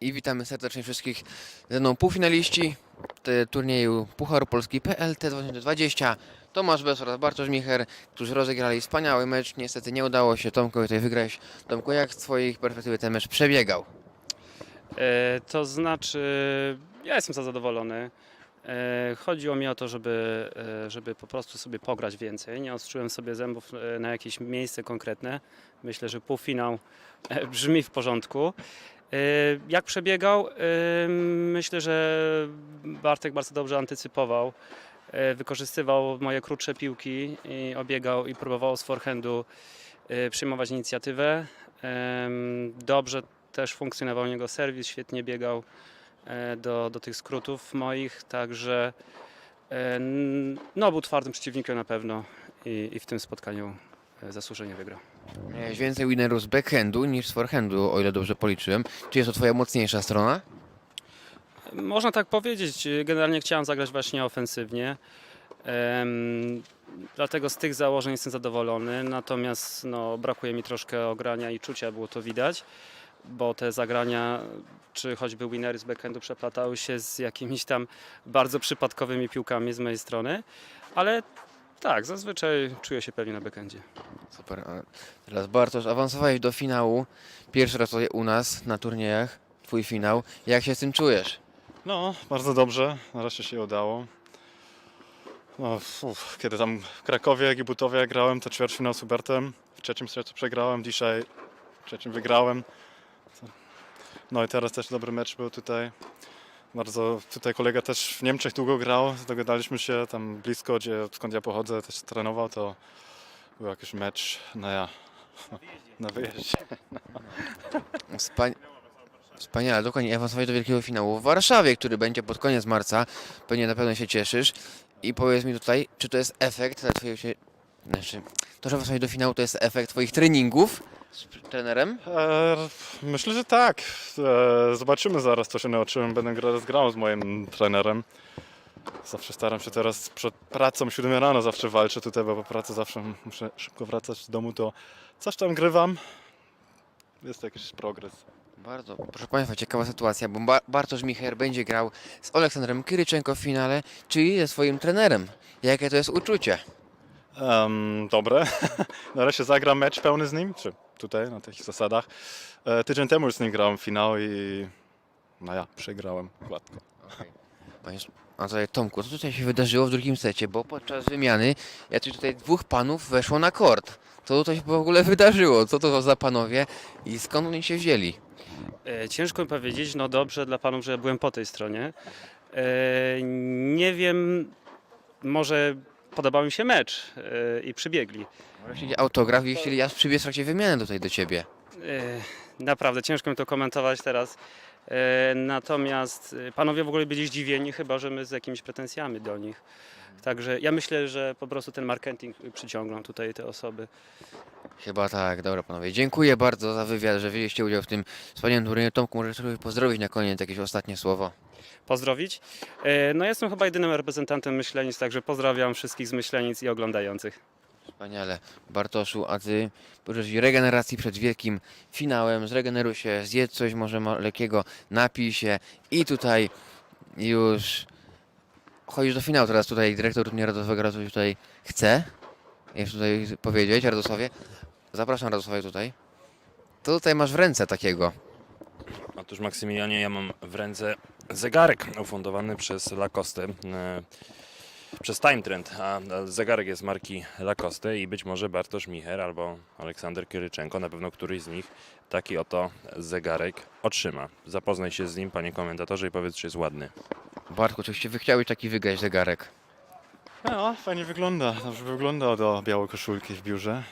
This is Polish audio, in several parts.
I witamy serdecznie wszystkich ze mną półfinaliści turnieju Pucharu Polski PLT 2020. Tomasz Bes oraz Bartosz Micher, którzy rozegrali wspaniały mecz. Niestety nie udało się Tomkowi tutaj wygrać. Tomku, jak z Twoich perspektywy ten mecz przebiegał? E, To znaczy, ja jestem za zadowolony. E, Chodziło mi o to, żeby, e, żeby po prostu sobie pograć więcej. Nie ostrzyłem sobie zębów e, na jakieś miejsce konkretne. Myślę, że półfinał e, brzmi w porządku. E, Jak przebiegał? E, Myślę, że Bartek bardzo dobrze antycypował. E, Wykorzystywał moje krótsze piłki i obiegał i próbował z forehandu przyjmować inicjatywę. Dobrze też funkcjonował u niego serwis, świetnie biegał e, do, do tych skrótów moich, także e, no, był twardym przeciwnikiem na pewno i, i w tym spotkaniu e, zasłużenie wygrał. Miałeś więcej winnerów z backhandu niż z forehandu, o ile dobrze policzyłem. Czy jest to Twoja mocniejsza strona? Można tak powiedzieć, generalnie chciałem zagrać właśnie ofensywnie. Dlatego z tych założeń jestem zadowolony, natomiast no, brakuje mi troszkę ogrania i czucia, było to widać, bo te zagrania, czy choćby winery z backhandu przeplatały się z jakimiś tam bardzo przypadkowymi piłkami z mojej strony, ale tak, zazwyczaj czuję się pewnie na backendzie. Super. A teraz Bartosz, awansowałeś do finału. Pierwszy raz tutaj u nas na turniejach. Twój finał. Jak się z tym czujesz? No, bardzo dobrze. Nareszcie się udało. No, uf, kiedy tam w Krakowie, Gibutowie grałem, to ćwierćfinał z Hubertem. W trzecim secie przegrałem, dzisiaj w trzecim wygrałem. No i teraz też dobry mecz był tutaj. Bardzo, tutaj kolega też w Niemczech długo grał, dogadaliśmy się tam blisko, gdzie, skąd ja pochodzę, też trenował, to był jakiś mecz, no ja, na wyjeździe. Wspania- Wspaniale, dokładnie. Awansowałeś do wielkiego finału w Warszawie, który będzie pod koniec marca. Pewnie na pewno się cieszysz. I powiedz mi tutaj, czy to jest efekt dla twojego się... Znaczy, to, że awansowałeś do finału, to jest efekt twoich treningów z trenerem? E, myślę, że tak. E, zobaczymy zaraz, co się nauczyłem. Będę gra- grał z moim trenerem. Zawsze staram się teraz przed pracą, 7 rano zawsze walczę tutaj, bo po pracy zawsze muszę szybko wracać do domu, to coś tam grywam. Jest jakiś progres. Bardzo, proszę Państwa, ciekawa sytuacja, bo Ba- Bartosz Micher będzie grał z Aleksandrem Kyryczenko w finale, czyli ze swoim trenerem. Jakie to jest uczucie? Em, dobre. Nareszcie zagram mecz pełny z nim, czy tutaj na tych zasadach. E, tydzień temu już z nim grałem finał i no ja, przegrałem gładko. Panie, a tutaj Tomku, co tutaj się wydarzyło w drugim secie? Bo podczas wymiany jacyś tutaj dwóch panów weszło na kort. Co tutaj się w ogóle wydarzyło? Co to za panowie i skąd oni się wzięli? E, Ciężko mi powiedzieć, no dobrze dla panów, że byłem po tej stronie. E, Nie wiem, może podobał mi się mecz e, i przybiegli. Właściwie autograf i chcieli aż przybiec w trakcie wymiany tutaj do ciebie. E, Naprawdę, ciężko mi to komentować teraz. E, Natomiast e, panowie w ogóle byli zdziwieni, chyba że my z jakimiś pretensjami do nich. Także ja myślę, że po prostu ten marketing przyciągnął tutaj te osoby. Chyba tak, dobra panowie. Dziękuję bardzo za wywiad, że wzięliście udział w tym wspaniałym turnieju. Tomku, może sobie pozdrowić na koniec jakieś ostatnie słowo. Pozdrowić. E, No jestem chyba jedynym reprezentantem Myślenic, także pozdrawiam wszystkich z Myślenic i oglądających. Wspaniale. Bartoszu, a ty użyć regeneracji przed wielkim finałem. Zregeneruj się, zjedz coś może lekkiego, napij się i tutaj już chodzisz do finału. Teraz tutaj dyrektor turnieju Radosław Radosław tutaj chce jeszcze tutaj powiedzieć Radosławie. Zapraszam Radosławie tutaj. To tutaj masz w ręce takiego. Otóż Maksymilianie, ja mam w ręce zegarek ufundowany przez Lacoste, e, przez Time Trend, a zegarek jest marki Lacoste i być może Bartosz Micher albo Aleksander Kyryczenko, na pewno któryś z nich taki oto zegarek otrzyma. Zapoznaj się z nim, panie komentatorze, i powiedz, czy jest ładny. Bartku, oczywiście wy chciałeś taki wygrać zegarek. No, fajnie wygląda. Dobrze wygląda do białej koszulki w biurze.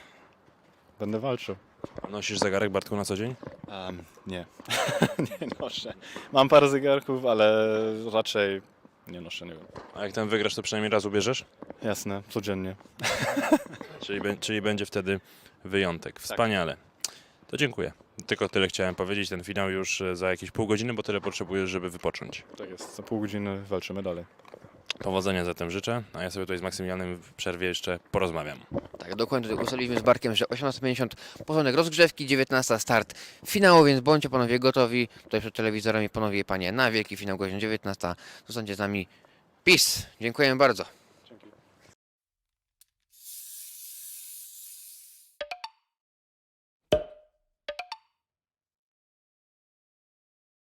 Będę walczył. Nosisz zegarek, Bartku, na co dzień? Em, nie, nie noszę. Mam parę zegarków, ale raczej nie noszę, nie wiem. A jak ten wygrasz, to przynajmniej raz ubierzesz? Jasne, codziennie. Czyli, bę- czyli będzie wtedy wyjątek. Wspaniale. To dziękuję. Tylko tyle chciałem powiedzieć. Ten finał już e, za jakieś pół godziny, bo tyle potrzebujesz, żeby wypocząć. Tak jest, za pół godziny walczymy dalej. Powodzenia zatem życzę, a ja sobie tutaj z Maksymilianem w przerwie jeszcze porozmawiam. Tak dokładnie ustaliliśmy z Barkiem, że 18.50 porządek rozgrzewki, 19 start finału, więc bądźcie panowie gotowi. Tutaj przed telewizorami panowie i panie na wielki finał godzina 19. Zostańcie z nami. Peace. Dziękujemy bardzo.